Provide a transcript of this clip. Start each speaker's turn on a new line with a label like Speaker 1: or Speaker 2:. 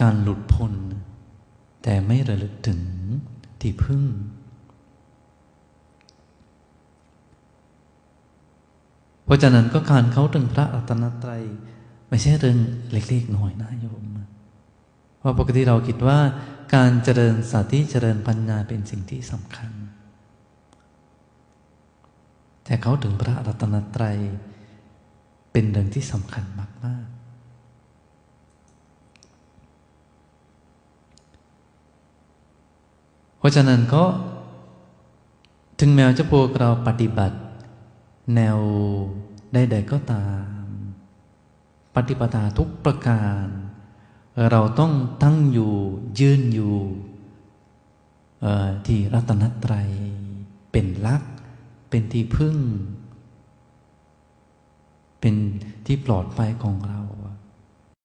Speaker 1: การหลุดพ้น แต่ไม่ระลึกถึงที่พึ่ง เพราะฉะนั้นก็การเขาถึงพระรัตนตรัย ไม่ใช่เรื่องเล็กๆหน้อยนะโยมเพราะปกติเราคิดว่า การเจริญสติเจริญปัญญาเป็นสิ่งที่สำคัญ แต่เขาถึงพระรัตนตรัยเป็นเรื่องที่สำคัญมากๆ เพ ราะฉะนั้นก็ถึงแม้จะพวกเราปฏิบัติ แนวใดๆก็ตาม ปฏิปทาทุกประการ เราต้องตั้งอยู่ยืนอยู่ที่รัตนตรัย เป็นลักเป็นที่พึ่ง เป็นที่ปลอดภัยของเรา